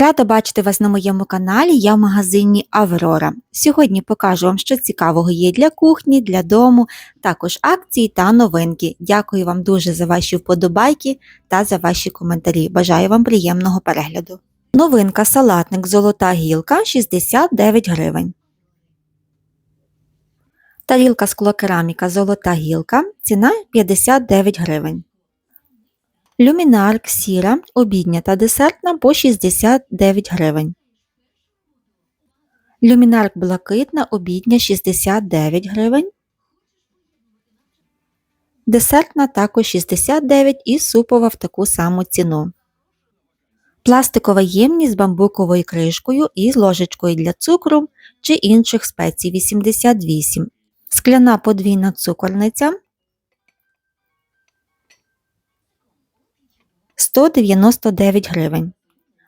Рада бачити вас на моєму каналі, я в магазині Аврора. Сьогодні покажу вам, що цікавого є для кухні, для дому, також акції та новинки. Дякую вам дуже за ваші вподобайки та за ваші коментарі. Бажаю вам приємного перегляду. Новинка салатник Золота гілка 69 гривень. Тарілка склокераміка Золота гілка ціна 59 гривень. Люмінарк сіра, обідня та десертна по 69 гривень. Люмінарк блакитна, обідня 69 гривень. Десертна також 69 і супова в таку саму ціну. Пластикова ємність з бамбуковою кришкою і з ложечкою для цукру чи інших спецій 88. Скляна подвійна цукорниця 199 гривень.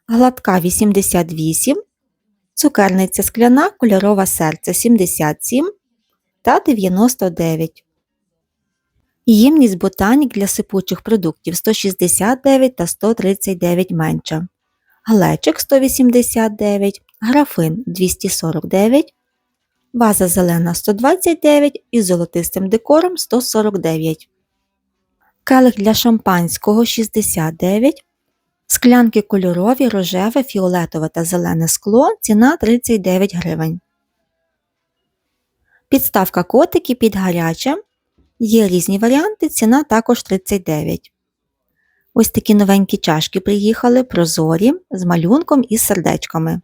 Гладка 88, цукерниця скляна, кольорова серце 77 та 99. Ємність ботанік для сипучих продуктів 169 та 139 менша. Глечик 189, графин 249, ваза зелена 129 і золотистим декором 149 келих для шампанського 69, склянки кольорові, рожеве, фіолетове та зелене скло, ціна 39 гривень. Підставка котики під гаряче. Є різні варіанти, ціна також 39. Ось такі новенькі чашки приїхали прозорі з малюнком і сердечками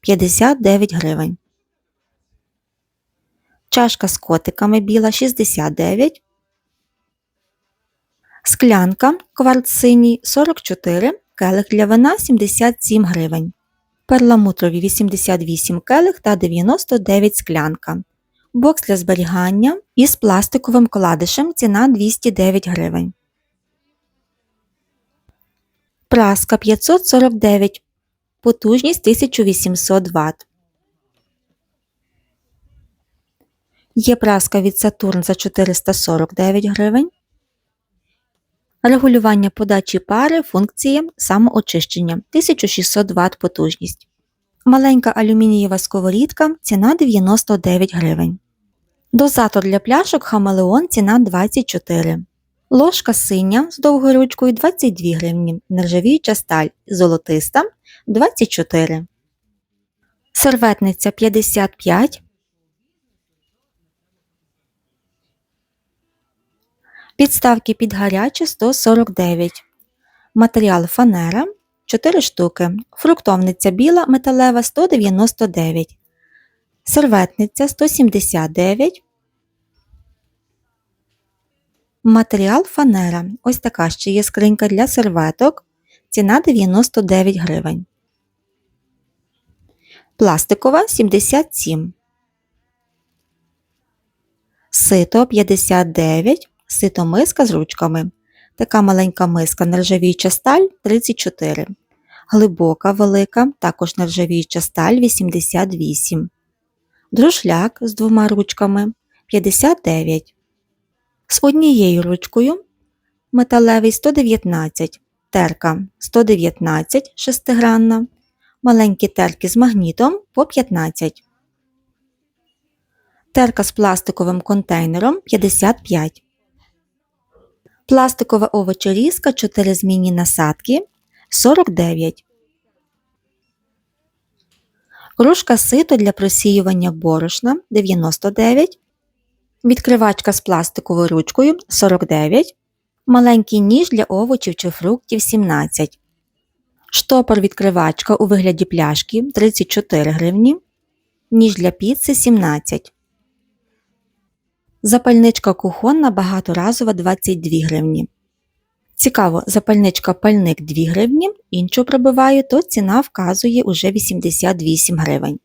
59 гривень. Чашка з котиками біла 69 Склянка кварц синій 44, келих для вина 77 гривень. Перламутрові 88 келих та 99 склянка. Бокс для зберігання із пластиковим кладишем ціна 209 гривень. Праска 549. Потужність 1800 Вт. Є праска від Saturn за 449 гривень. Регулювання подачі пари функції самоочищення 1600 Вт потужність. Маленька алюмінієва сковорідка ціна 99 гривень. Дозатор для пляшок Хамелеон ціна 24 Ложка синя з довгою ручкою 22 гривні. Нержавіюча сталь золотиста 24 Серветниця 55 Підставки під гаряче 149. Матеріал фанера 4 штуки. Фруктовниця біла металева 199. Серветниця 179. Матеріал фанера. Ось така ще є скринька для серветок. Ціна 99 гривень. Пластикова 77. Сито 59 сито-миска з ручками. Така маленька миска нержавіюча сталь 34. Глибока велика, також нержавіюча сталь 88. Друшляк з двома ручками 59. З однією ручкою металевий 119, терка 119 шестигранна, маленькі терки з магнітом по 15. Терка з пластиковим контейнером 55 пластикова овочерізка 4 змінні насадки 49. Кружка сито для просіювання борошна 99. Відкривачка з пластиковою ручкою 49. Маленький ніж для овочів чи фруктів 17. Штопор відкривачка у вигляді пляшки 34 гривні. Ніж для піци 17. Запальничка кухонна багаторазова 22 гривні. Цікаво, запальничка пальник 2 гривні, іншу пробиваю, то ціна вказує уже 88 гривень.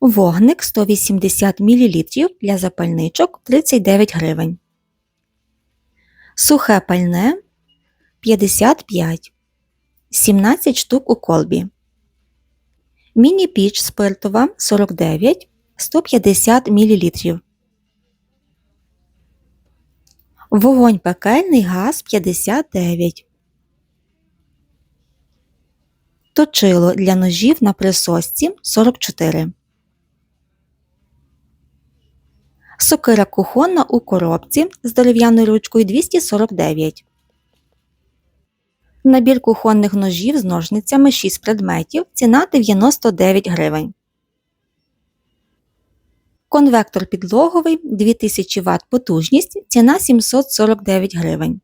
Вогник 180 мл для запальничок 39 гривень. Сухе пальне 55 17 штук у колбі. Міні-піч спиртова 49 150 мл. Вогонь пекельний газ 59. Точило для ножів на присосці 44. Сокира кухонна у коробці з дерев'яною ручкою 249. Набір кухонних ножів з ножницями 6 предметів. Ціна 99 гривень. Конвектор підлоговий 2000 Вт потужність. Ціна 749 гривень.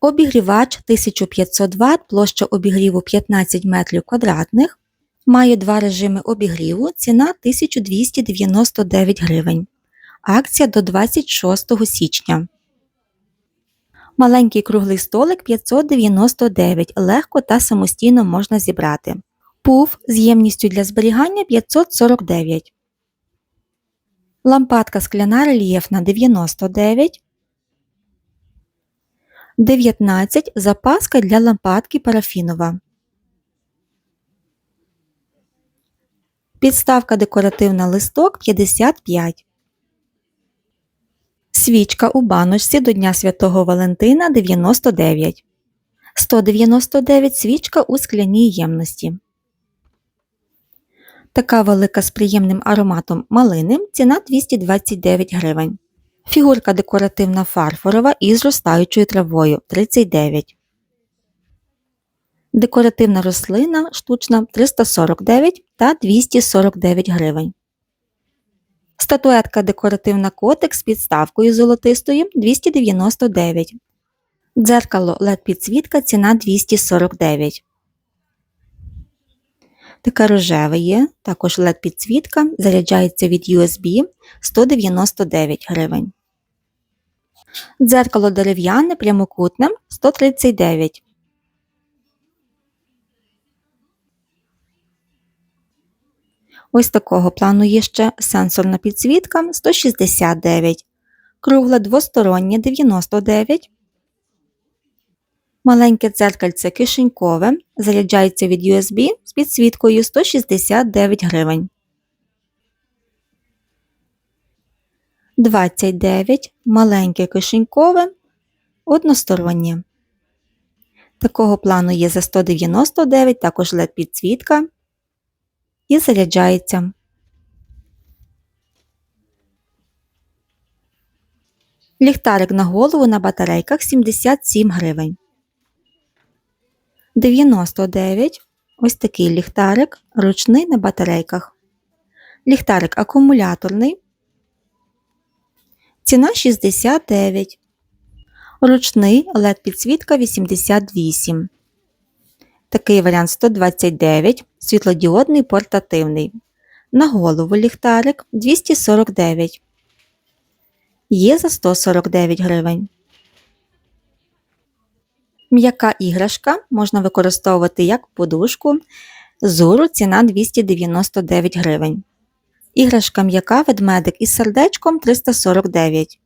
Обігрівач 1500 Вт, площа обігріву 15 метрів квадратних. Має два режими обігріву, ціна 1299 гривень. Акція до 26 січня. Маленький круглий столик 599, легко та самостійно можна зібрати. Пуф з ємністю для зберігання 549. Лампадка скляна рельєфна 99. 19 запаска для лампадки парафінова. Підставка декоративна листок 55. Свічка у баночці до Дня Святого Валентина 99. 199 свічка у скляній ємності. Така велика з приємним ароматом малини ціна 229 гривень. Фігурка декоративна фарфорова із зростаючою травою 39. Декоративна рослина штучна 349 та 249 гривень. Статуетка декоративна котик з підставкою золотистою 299. Дзеркало LED підсвітка ціна 249. Така рожева є, також LED підсвітка, заряджається від USB 199 гривень. Дзеркало дерев'яне прямокутне 139. Ось такого плану є ще сенсорна підсвітка 169, кругле двостороннє 99, маленьке дзеркальце кишенькове, заряджається від USB з підсвіткою 169 гривень. 29 маленьке кишенькове, одностороннє. Такого плану є за 199, також LED підсвітка і заряджається. Ліхтарик на голову на батарейках 77 гривень. 99 ось такий ліхтарик ручний на батарейках. Ліхтарик акумуляторний. Ціна 69. Ручний LED підсвітка 88. Такий варіант 129, світлодіодний портативний. На голову ліхтарик 249. Є за 149 гривень. М'яка іграшка можна використовувати як подушку. Зуру ціна 299 гривень. Іграшка м'яка ведмедик із сердечком 349.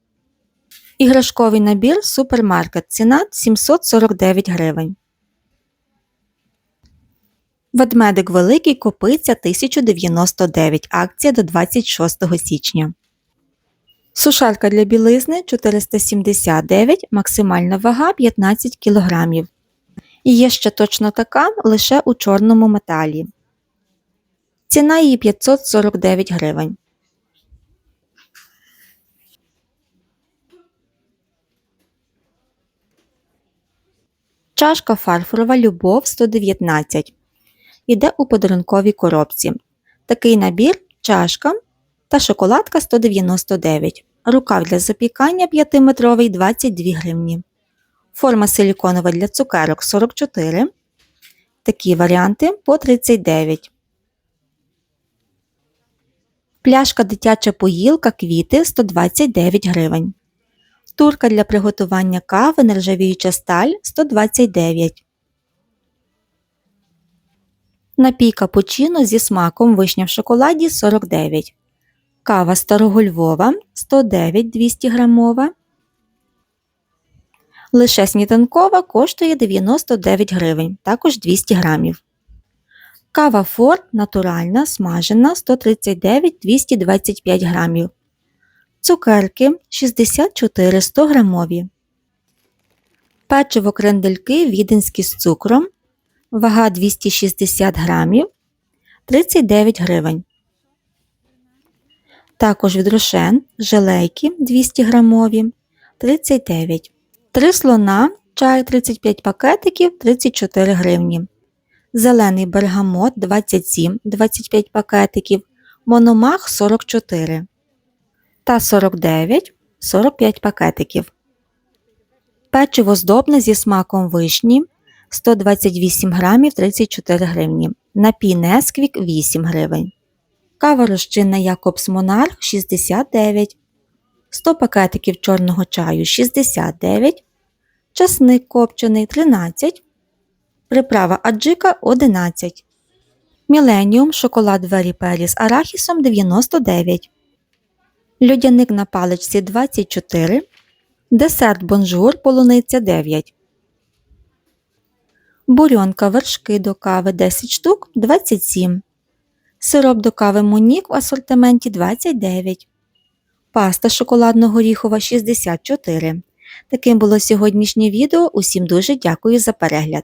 Іграшковий набір супермаркет ціна 749 гривень. Ведмедик великий копиця 1099 акція до 26 січня. Сушарка для білизни 479, максимальна вага 15 кг. І є ще точно така лише у чорному металі. Ціна її 549 гривень. Чашка фарфорова Любов 119. Іде у подарунковій коробці. Такий набір чашка та шоколадка 199. Рукав для запікання 5-метровий 22 гривні. Форма силіконова для цукерок 44. Такі варіанти по 39. Пляшка дитяча поїлка квіти 129 гривень. Турка для приготування кави нержавіюча сталь 129. Напій капучино зі смаком вишня в шоколаді 49. Кава старого Львова 109 200 грамова. Лише сніданкова коштує 99 гривень, також 200 грамів. Кава Форт натуральна, смажена 139 225 грамів. Цукерки 64 100 грамові. Печиво крендельки віденські з цукром. вага 260 грамів 39 гривень. Також від Рошен желейки 200 грамові 39. Три слона чай 35 пакетиків 34 гривні. Зелений бергамот 27 25 пакетиків, мономах 44 та 49 45 пакетиків. Печиво здобне зі смаком вишні 128 грамів 34 гривні. Напій Несквік 8 гривень. Кава розчинна Якобс Монарх 69, 100 пакетиків чорного чаю 69, часник копчений 13, приправа аджика 11, Міленіум шоколад Вері Пері з арахісом 99, льодяник на паличці 24, десерт бонжур полуниця 9, бурьонка вершки до кави 10 штук 27. Сироп до кави Монік в асортименті 29. Паста шоколадно-горіхова 64. Таким було сьогоднішнє відео. Усім дуже дякую за перегляд.